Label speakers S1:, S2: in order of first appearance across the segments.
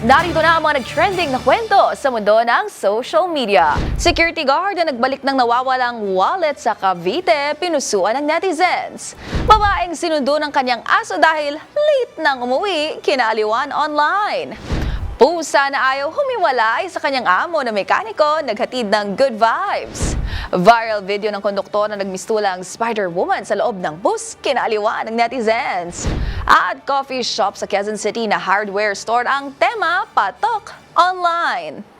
S1: Narito na ang mga nag-trending na kwento sa mundo ng social media. Security guard na nagbalik ng nawawalang wallet sa Cavite, pinusuan ng netizens. Babaeng sinundo ng kanyang aso dahil late nang umuwi, kinaaliwan online. Pusa na ayaw humiwalay sa kanyang amo na mekaniko, naghatid ng good vibes. Viral video ng konduktor na nagmistulang Spider-Woman sa loob ng bus, kinaaliwan ng netizens. At coffee shop sa Quezon City na hardware store ang tema, patok online.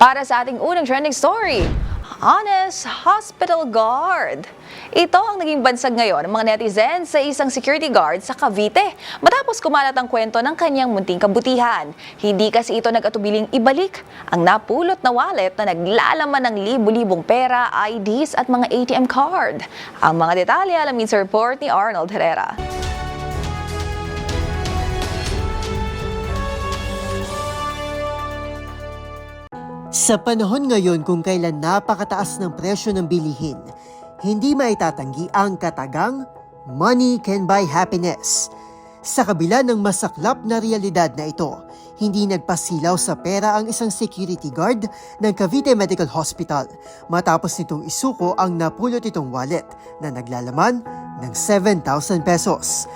S1: Para sa ating unang trending story, Honest Hospital Guard. Ito ang naging bansag ngayon ng mga netizens sa isang security guard sa Cavite matapos kumalat ang kwento ng kanyang munting kabutihan. Hindi kasi ito nag-atubiling ibalik ang napulot na wallet na naglalaman ng libu-libong pera, IDs at mga ATM card. Ang mga detalye alamin sa report ni Arnold Herrera.
S2: Sa panahon ngayon kung kailan napakataas ng presyo ng bilihin, hindi maitatanggi ang katagang money can buy happiness. Sa kabila ng masaklap na realidad na ito, hindi nagpasilaw sa pera ang isang security guard ng Cavite Medical Hospital matapos nitong isuko ang napulot itong wallet na naglalaman ng 7,000 pesos.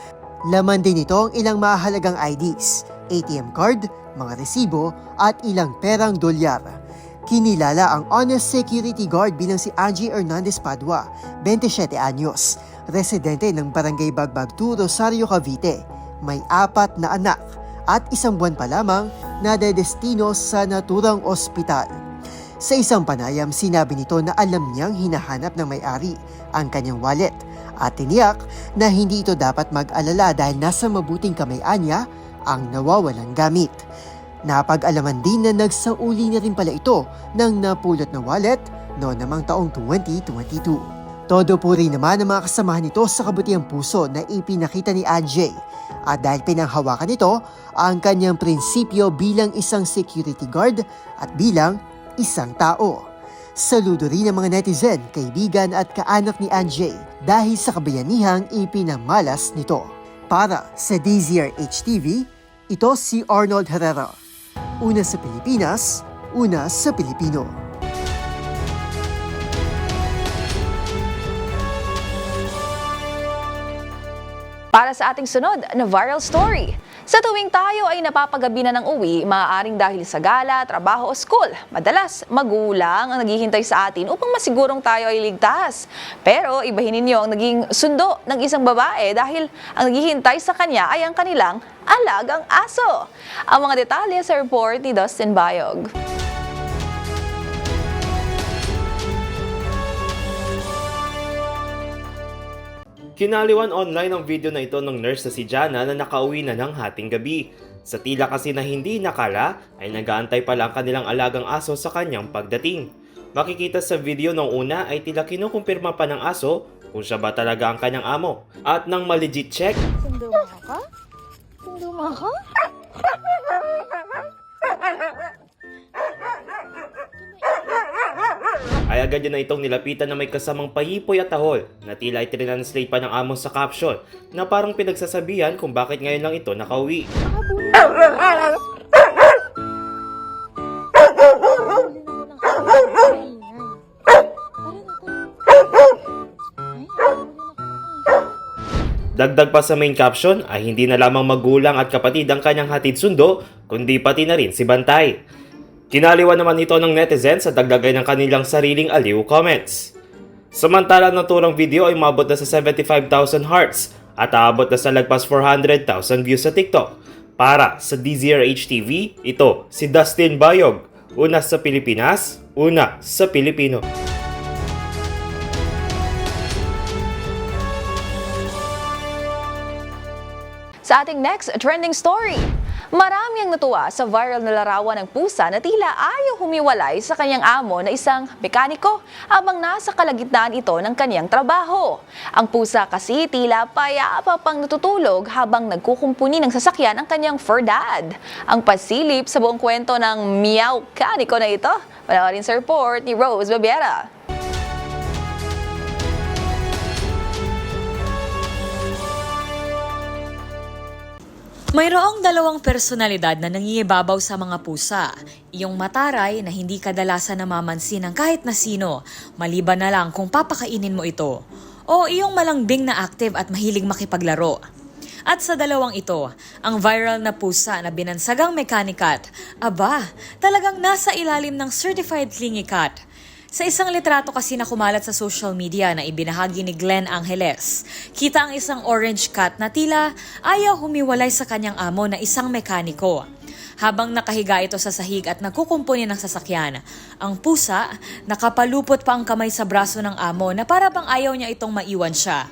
S2: Laman din ito ang ilang mahalagang IDs, ATM card, mga resibo at ilang perang dolyar. Kinilala ang honest security guard bilang si Angie Hernandez Padua, 27 anyos, residente ng Barangay Bagbag 2, Rosario, Cavite. May apat na anak at isang buwan pa lamang na dedestino sa naturang ospital. Sa isang panayam, sinabi nito na alam niyang hinahanap ng may-ari ang kanyang wallet at tiniyak na hindi ito dapat mag-alala dahil nasa mabuting kamay niya ang nawawalang gamit. Napag-alaman din na nagsauli na rin pala ito ng napulot na wallet noon namang taong 2022. Todo puri naman ang mga kasamahan nito sa kabutiang puso na ipinakita ni Ajay. At dahil pinanghawakan nito ang kanyang prinsipyo bilang isang security guard at bilang isang tao. Saludo rin ang mga netizen, kaibigan at kaanak ni Anjay dahil sa kabayanihang ipinamalas nito. Para sa DZRH TV, ito si Arnold Herrera. Una sa Pilipinas, una sa Pilipino.
S1: Para sa ating sunod na viral story. Sa tuwing tayo ay napapagabi na ng uwi, maaaring dahil sa gala, trabaho o school. Madalas, magulang ang naghihintay sa atin upang masigurong tayo ay ligtas. Pero ibahin ninyo ang naging sundo ng isang babae dahil ang naghihintay sa kanya ay ang kanilang alagang aso. Ang mga detalye sa report ni Dustin Bayog.
S3: Kinaliwan online ang video na ito ng nurse na si Jana na nakauwi na ng hating gabi. Sa tila kasi na hindi nakala ay nagaantay pala ang kanilang alagang aso sa kanyang pagdating. Makikita sa video nung una ay tila kinukumpirma pa ng aso kung siya ba talaga ang kanyang amo. At nang malegit check,
S1: Sunduma ka? Sunduma ka?
S3: Ay agad na itong nilapitan na may kasamang pahipoy at tahol na tila ay trinanslate pa ng amo sa caption na parang pinagsasabihan kung bakit ngayon lang ito nakauwi. Dagdag pa sa main caption ay hindi na lamang magulang at kapatid ang kanyang hatid sundo, kundi pati na rin si Bantay. Kinaliwa naman ito ng netizens sa dagdagay ng kanilang sariling aliw comments. Samantalang naturang video ay mabot na sa 75,000 hearts at aabot na sa lagpas 400,000 views sa TikTok. Para sa DZRH TV, ito si Dustin Bayog, una sa Pilipinas, una sa Pilipino.
S1: Sa ating next trending story, marami ang natuwa sa viral na larawan ng pusa na tila ayaw humiwalay sa kanyang amo na isang mekaniko habang nasa kalagitnaan ito ng kanyang trabaho. Ang pusa kasi tila payapa pang natutulog habang nagkukumpuni ng sasakyan ang kanyang fur dad. Ang pasilip sa buong kwento ng meow kaniko na ito, panoorin sa report ni Rose Babiera.
S4: Mayroong dalawang personalidad na nangingibabaw sa mga pusa. Iyong mataray na hindi kadalasan namamansin ng kahit na sino, maliban na lang kung papakainin mo ito. O iyong malambing na active at mahilig makipaglaro. At sa dalawang ito, ang viral na pusa na binansagang mechanicat, aba, talagang nasa ilalim ng certified clingy cat. Sa isang litrato kasi na kumalat sa social media na ibinahagi ni Glenn Angeles, kita ang isang orange cat na tila ayaw humiwalay sa kanyang amo na isang mekaniko. Habang nakahiga ito sa sahig at nagkukumpuni ng sasakyan, ang pusa nakapalupot pa ang kamay sa braso ng amo na para bang ayaw niya itong maiwan siya.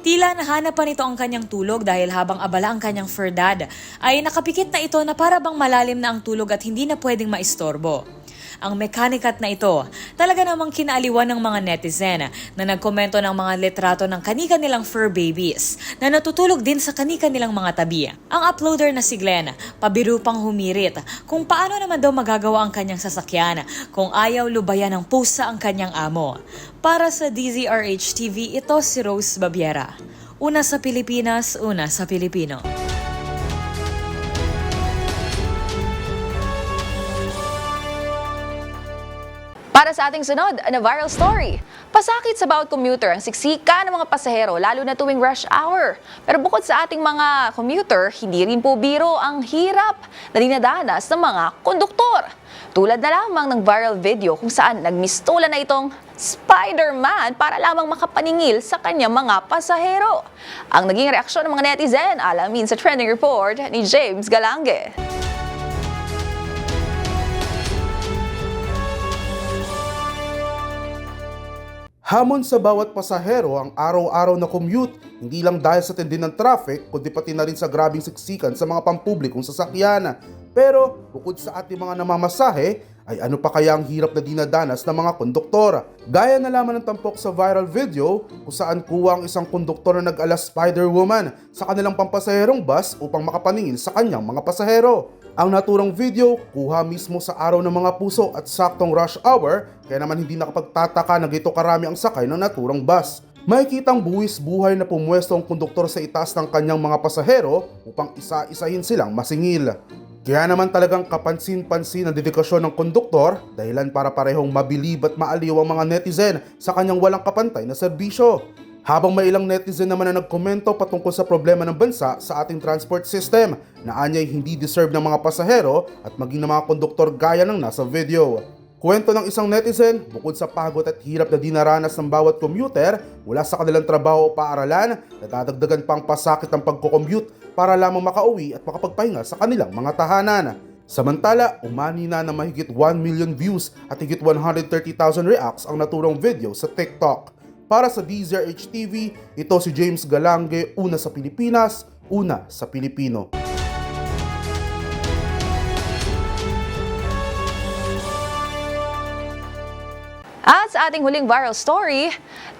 S4: Tila nahanap pa nito ang kanyang tulog dahil habang abala ang kanyang fur dad, ay nakapikit na ito na para bang malalim na ang tulog at hindi na pwedeng maistorbo. Ang mechanicat na ito, talaga namang kinaaliwan ng mga netizen na nagkomento ng mga litrato ng kanika nilang fur babies na natutulog din sa kanika nilang mga tabi. Ang uploader na si Glenn, pabiru pang humirit kung paano naman daw magagawa ang kanyang sasakyan kung ayaw lubayan ng pusa ang kanyang amo. Para sa DZRH TV, ito si Rose Babiera. Una sa Pilipinas, una sa Pilipino.
S1: Sa ating sunod na viral story, pasakit sa bawat commuter ang siksika ng mga pasahero lalo na tuwing rush hour. Pero bukod sa ating mga commuter, hindi rin po biro ang hirap na dinadanas ng mga konduktor. Tulad na lamang ng viral video kung saan nagmistola na itong Spider-Man para lamang makapaningil sa kanyang mga pasahero. Ang naging reaksyon ng mga netizen, alamin sa trending report ni James Galange.
S5: Hamon sa bawat pasahero ang araw-araw na commute, hindi lang dahil sa tindi ng traffic, kundi pati na rin sa grabing siksikan sa mga pampublikong sasakyan. Pero bukod sa ating mga namamasahe, ay ano pa kaya ang hirap na dinadanas ng mga konduktor? Gaya na lamang ng tampok sa viral video kung saan kuha ang isang konduktor na nag-ala Spider-Woman sa kanilang pampasaherong bus upang makapaningin sa kanyang mga pasahero. Ang naturang video, kuha mismo sa araw ng mga puso at saktong rush hour, kaya naman hindi nakapagtataka na gito karami ang sakay ng naturang bus. Makikitang buwis buhay na pumwesto ang konduktor sa itaas ng kanyang mga pasahero upang isa-isahin silang masingil. Kaya naman talagang kapansin-pansin ang dedikasyon ng konduktor dahilan para parehong mabilib at maaliw ang mga netizen sa kanyang walang kapantay na serbisyo. Habang may ilang netizen naman na nagkomento patungkol sa problema ng bansa sa ating transport system na anyay hindi deserve ng mga pasahero at maging ng mga konduktor gaya ng nasa video. Kwento ng isang netizen, bukod sa pagod at hirap na dinaranas ng bawat commuter mula sa kanilang trabaho o paaralan, nadadagdagan pang pasakit ang pagko-commute para lamang makauwi at makapagpahinga sa kanilang mga tahanan. Samantala, umani na na mahigit 1 million views at higit 130,000 reacts ang naturang video sa TikTok. Para sa DZRH TV, ito si James Galange, una sa Pilipinas, una sa Pilipino.
S1: Sa ating huling viral story,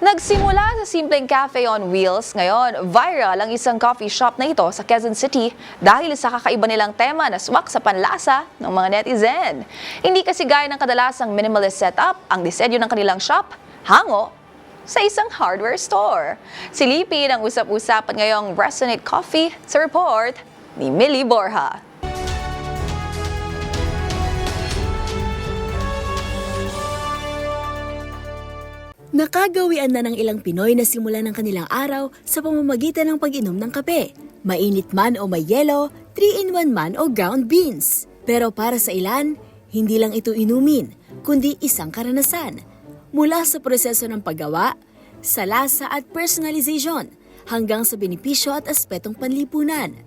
S1: nagsimula sa simpleng cafe on wheels. Ngayon, viral ang isang coffee shop na ito sa Quezon City dahil sa kakaiba nilang tema na swak sa panlasa ng mga netizen. Hindi kasi gaya ng kadalasang minimalist setup ang disenyo ng kanilang shop, hango sa isang hardware store. Silipin ang usap-usapan ngayong Resonate Coffee sa report ni Millie Borja.
S6: Nakagawian na ng ilang Pinoy na simula ng kanilang araw sa pamamagitan ng pag-inom ng kape. Mainit man o may yelo, 3-in-1 man o ground beans. Pero para sa ilan, hindi lang ito inumin, kundi isang karanasan. Mula sa proseso ng paggawa, sa lasa at personalization, hanggang sa benepisyo at aspetong panlipunan.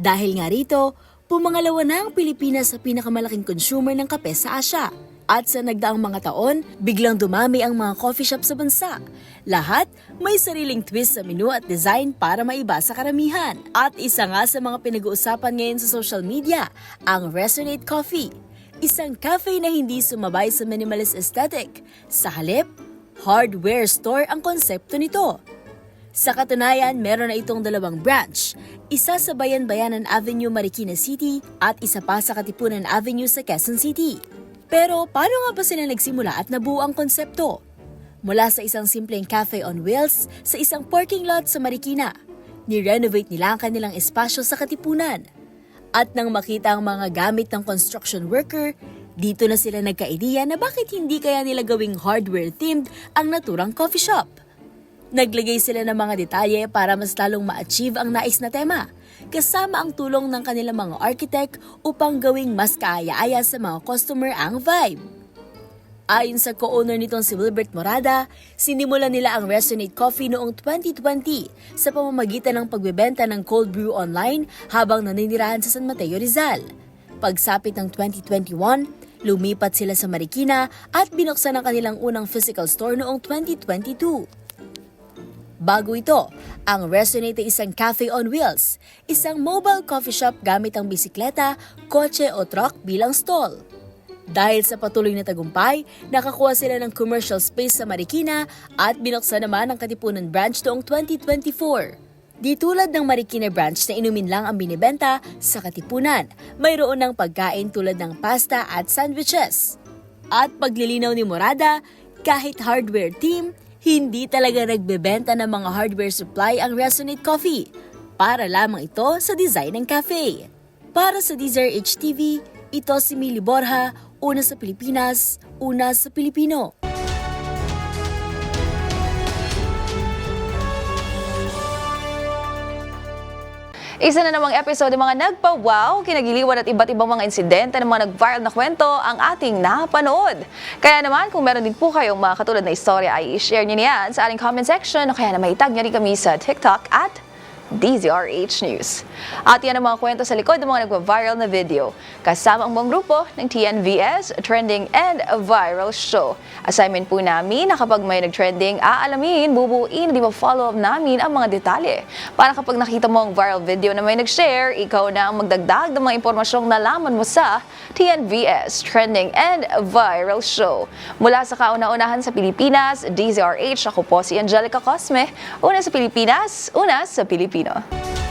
S6: Dahil nga rito, pumangalawa na ang Pilipinas sa pinakamalaking consumer ng kape sa Asya. At sa nagdaang mga taon, biglang dumami ang mga coffee shop sa bansa. Lahat may sariling twist sa menu at design para maiba sa karamihan. At isa nga sa mga pinag-uusapan ngayon sa social media, ang Resonate Coffee. Isang cafe na hindi sumabay sa minimalist aesthetic. Sa halip, hardware store ang konsepto nito. Sa katunayan, meron na itong dalawang branch. Isa sa Bayan-Bayanan Avenue, Marikina City at isa pa sa Katipunan Avenue sa Quezon City. Pero paano nga ba sila nagsimula at nabuo ang konsepto? Mula sa isang simpleng cafe on wheels sa isang parking lot sa Marikina, ni-renovate nila ang kanilang espasyo sa Katipunan. At nang makita ang mga gamit ng construction worker, dito na sila nagka-ideya na bakit hindi kaya nila gawing hardware-themed ang naturang coffee shop. Naglagay sila ng mga detalye para mas lalong ma-achieve ang nais na tema, kasama ang tulong ng kanilang mga architect upang gawing mas kaaya-aya sa mga customer ang vibe. Ayon sa co-owner nitong si Wilbert Morada, sinimulan nila ang Resonate Coffee noong 2020 sa pamamagitan ng pagbebenta ng cold brew online habang naninirahan sa San Mateo Rizal. Pagsapit ng 2021, lumipat sila sa Marikina at binuksan ang kanilang unang physical store noong 2022. Bago ito, ang Resonate ay isang cafe on wheels, isang mobile coffee shop gamit ang bisikleta, kotse o truck bilang stall. Dahil sa patuloy na tagumpay, nakakuha sila ng commercial space sa Marikina at binuksan naman ang Katipunan branch noong 2024. Di tulad ng Marikina branch na inumin lang ang binibenta sa Katipunan, mayroon ng pagkain tulad ng pasta at sandwiches. At paglilinaw ni Morada, kahit hardware team, hindi talaga nagbebenta ng mga hardware supply ang Resonate Coffee. Para lamang ito sa design ng cafe. Para sa DZRH TV, ito si Mili Borja, una sa Pilipinas, una sa Pilipino.
S1: Isa na namang episode ng mga nagpa-wow, kinagiliwan at iba't ibang mga insidente ng mga nag-viral na kwento ang ating napanood. Kaya naman, kung meron din po kayong mga katulad na istorya, ay i-share nyo niyan sa ating comment section o kaya na may tag nyo rin kami sa TikTok at DZRH News. At yan ang mga kwento sa likod ng mga nagwa-viral na video. Kasama ang buong grupo ng TNVS Trending and Viral Show. Assignment po namin na kapag may nag-trending, aalamin, bubuin, di ba follow up namin ang mga detalye. Para kapag nakita mo ang viral video na may nag-share, ikaw na ang magdagdag ng mga impormasyong nalaman mo sa TNVS Trending and Viral Show. Mula sa kauna-unahan sa Pilipinas, DZRH, ako po si Angelica Cosme. Una sa Pilipinas, una sa Pilipino.